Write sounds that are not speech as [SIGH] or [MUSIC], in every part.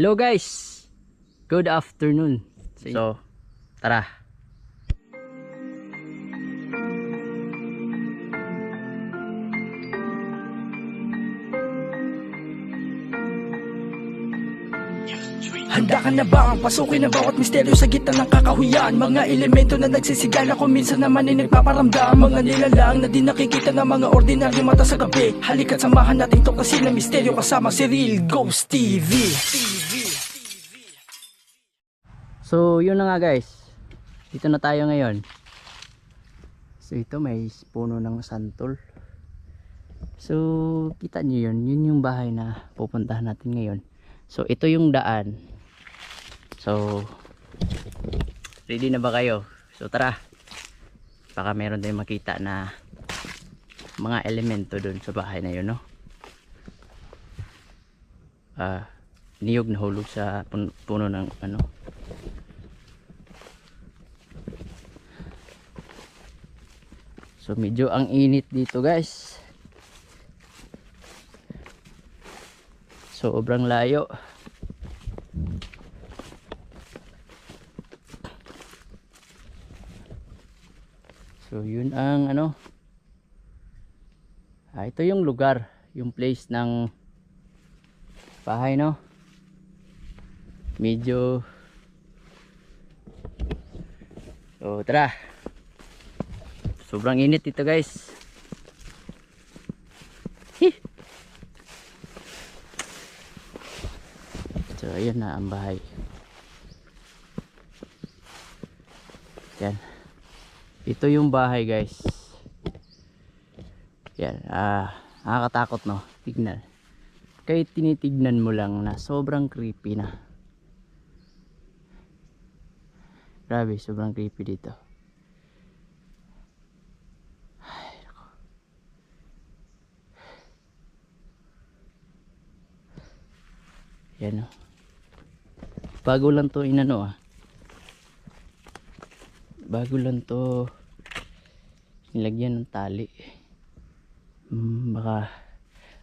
Hello guys. Good afternoon. So, tara. Handa ka na ba ang pasukin ang bawat misteryo sa gitna ng kakahuyan Mga elemento na nagsisigala kung minsan naman ay nagpaparamdam Mga nilalang na di nakikita ng mga ordinaryo mata sa gabi Halika't samahan natin to kasi na misteryo kasama si Real Ghost TV So, yun na nga guys. Dito na tayo ngayon. So, ito may puno ng santol. So, kita nyo yun. Yun yung bahay na pupuntahan natin ngayon. So, ito yung daan. So, ready na ba kayo? So, tara. Baka meron tayong makita na mga elemento dun sa bahay na yun, no? Ah, niyog na hulog sa pun- puno ng ano, So medyo ang init dito guys. Sobrang layo. So yun ang ano. Ah, ito yung lugar, yung place ng bahay no. Medyo So tara. Sobrang init dito guys. Hih. So ayun na ang bahay. Yan. Ito yung bahay guys. Yan. Ah, nakakatakot no. Tignan. Kahit tinitignan mo lang na sobrang creepy na. Grabe, sobrang creepy dito. Yan o. Bago lang to inano ah. Bago lang to nilagyan ng tali. Hmm, baka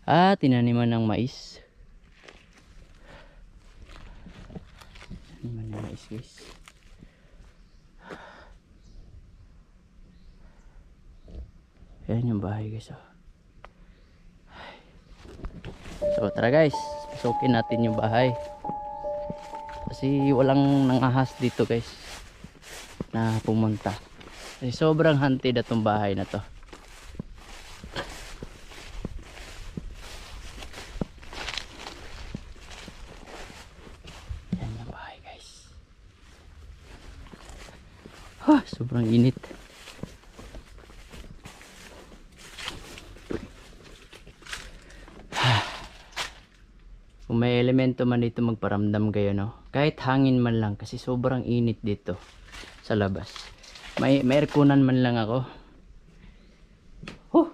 ah tinaniman ng mais. Tinaniman ng mais guys. Yan yung bahay guys oh. So tara guys, pasukin natin yung bahay. Kasi walang nangahas dito guys na pumunta. Kasi sobrang haunted atong bahay na to. Yan yung bahay guys. Ha, sobrang init. Kung may elemento man dito magparamdam kayo no. Kahit hangin man lang kasi sobrang init dito sa labas. May may airconan man lang ako. Huh.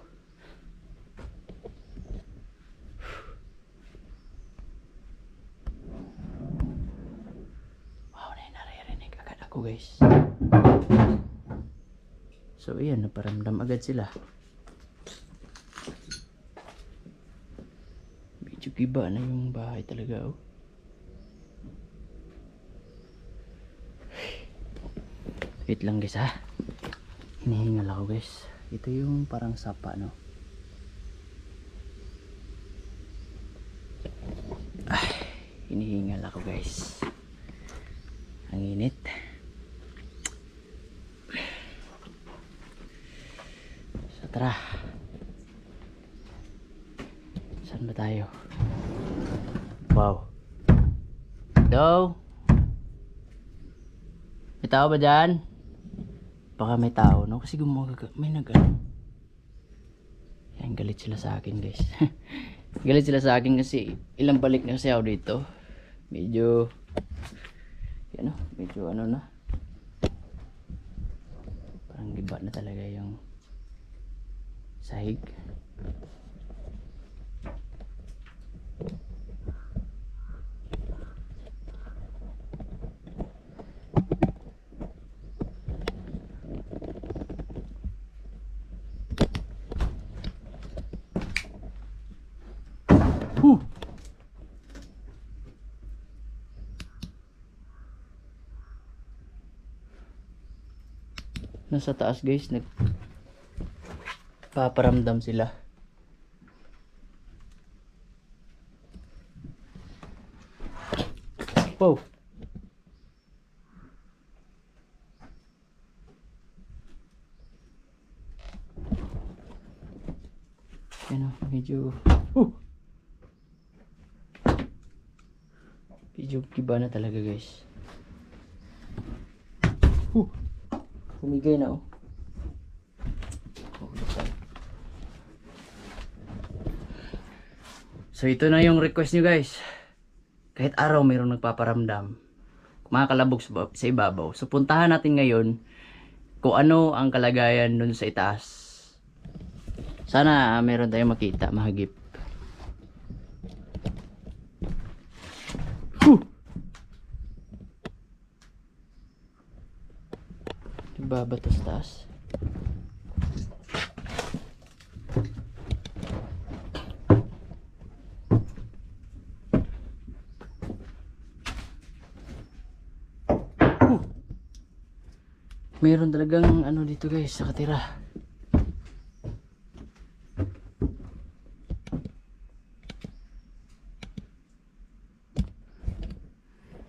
Wow, na naririnig agad ako guys. So ayan, naparamdam agad sila. Medyo giba na yung bahay talaga oh. Wait lang guys ha. Hinihingal ako guys. Ito yung parang sapa no. Ay, hinihingal ako guys. Ang init. So tara. Saan ba tayo? Wow. Hello? May tao ba dyan? Baka may tao, no? Kasi gumaga, may nag ano. Yan, galit sila sa akin, guys. [LAUGHS] galit sila sa akin kasi ilang balik na kasi ako dito. Medyo, yan o, medyo ano na. Parang giba na talaga yung sahig. Nasa taas guys, nag paparamdam sila. Wow. Ano, medyo uh! Medyo kiba na talaga guys. Humigay na oh. So ito na yung request nyo guys. Kahit araw mayroong nagpaparamdam. Kumakalabog sa, ba- sa ibabaw. So puntahan natin ngayon kung ano ang kalagayan dun sa itaas. Sana ah, meron tayong makita, mahagip. Whew! Diba batas taas? Meron talagang ano dito guys, nakatira.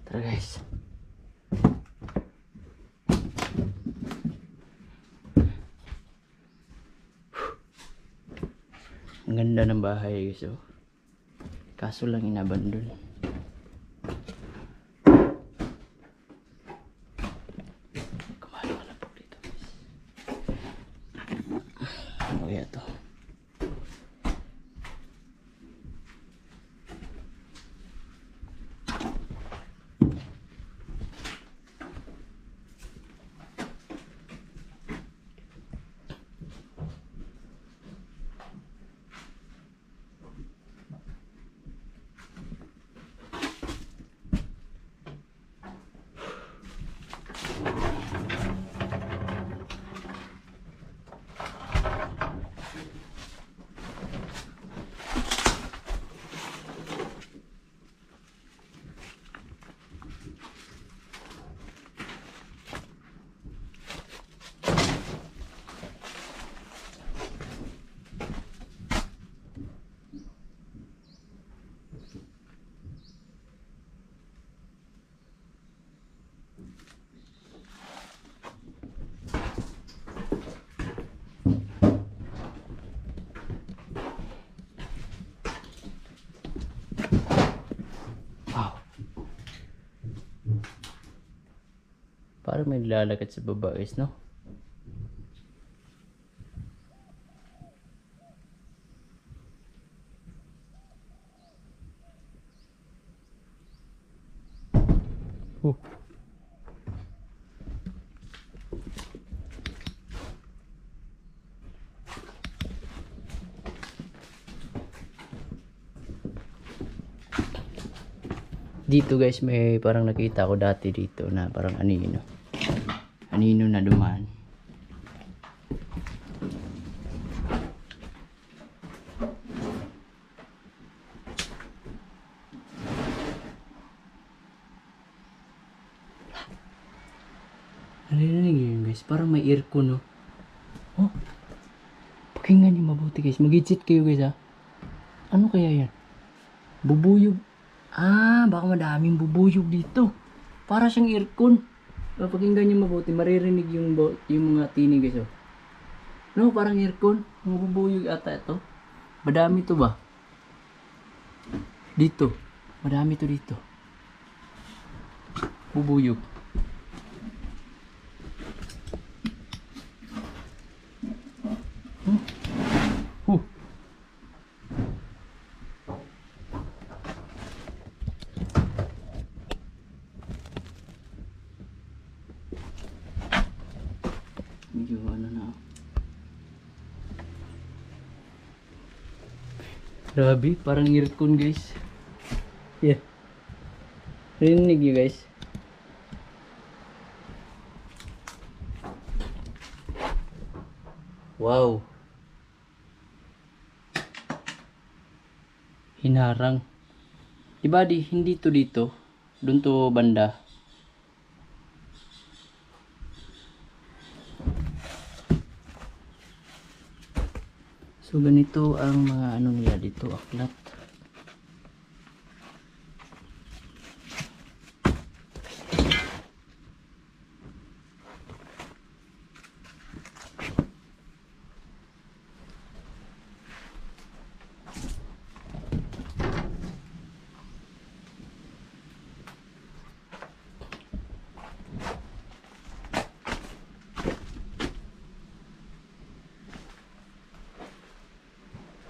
Tara guys. Ang ganda ng bahay guys oh. Kaso lang inabandon. Parang may lalakad sa baba guys, no? Oh. Dito guys, may parang nakita ko dati dito na parang anino. Anino na dumaan. Narinig yun guys, parang may aircon no. Oh, pakinggan niyo mabuti guys. Mag-idsit kayo guys ha. Ano kaya yan? Bubuyog. Ah, baka madaming bubuyog dito. Para siyang aircon. Oh, pakinggan niyo mabuti, maririnig yung, yung mga tinig guys oh. No, parang aircon. Mga bubuyog ata ito. Madami to ba? Dito. Madami to dito. Bubuyog. Hmm. Huh. Medyo ano na. Grabe, parang aircon guys. Yeah. Rinig nyo guys. Wow. Hinarang. Diba di, hindi to dito. Doon to banda. So ganito ang mga ano nila dito, aklat.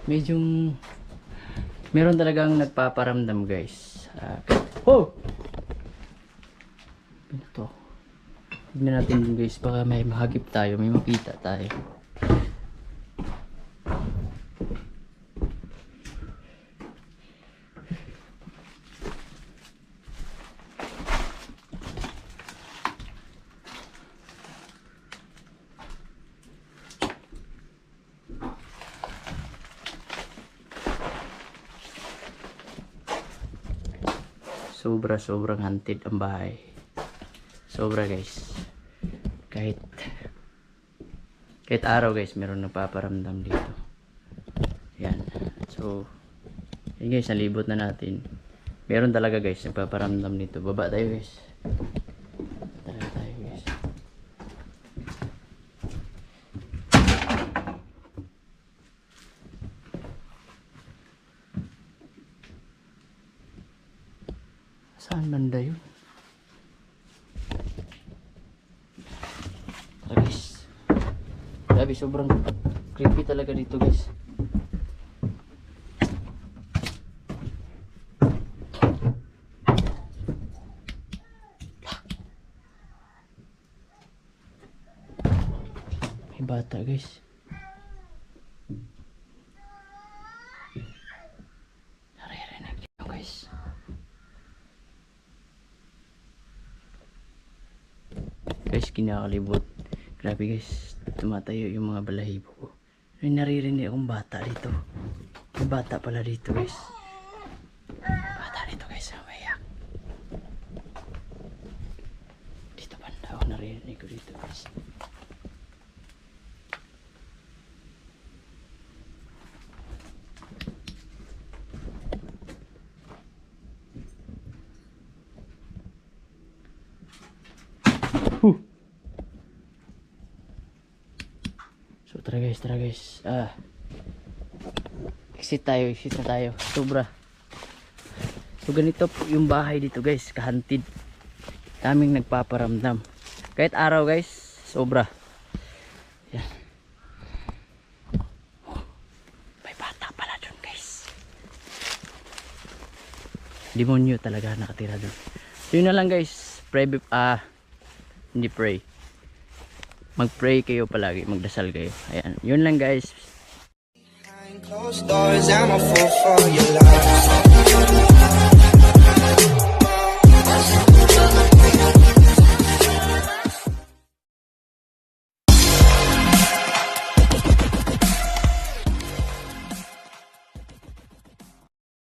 Medyo meron talagang nagpaparamdam guys. Uh, oh! Pinato ako. Tignan natin guys, baka may mahagip tayo, may makita tayo. Sobra sobrang haunted ang bahay. Sobra guys. Kahit kahit araw guys, meron nagpaparamdam dito. Yan. So, yun guys, nalibot na natin. Meron talaga guys, nagpaparamdam dito. Baba tayo guys. Talaga tayo guys. Saan banda yun? Tara guys. Grabe, sobrang creepy talaga dito guys. May bata guys. Naririnig nyo guys. guys kinakalibot grabe guys tumatayo yung mga balahibo ko. May naririnig akong bata dito. May bata pala dito guys. Bata dito guys. Umayak dito banda ako naririnig ko dito guys tara guys, tara guys. Ah. Exit tayo, exit na tayo. Sobra. So ganito po yung bahay dito guys, kahantid. Daming nagpaparamdam. Kahit araw guys, sobra. Yan. May bata pala dun guys. Demonyo talaga nakatira dun. So yun na lang guys. Pray, ah, hindi pray mag-pray kayo palagi, magdasal kayo. Ayan, yun lang guys. Closed doors, I'm a fool for your love.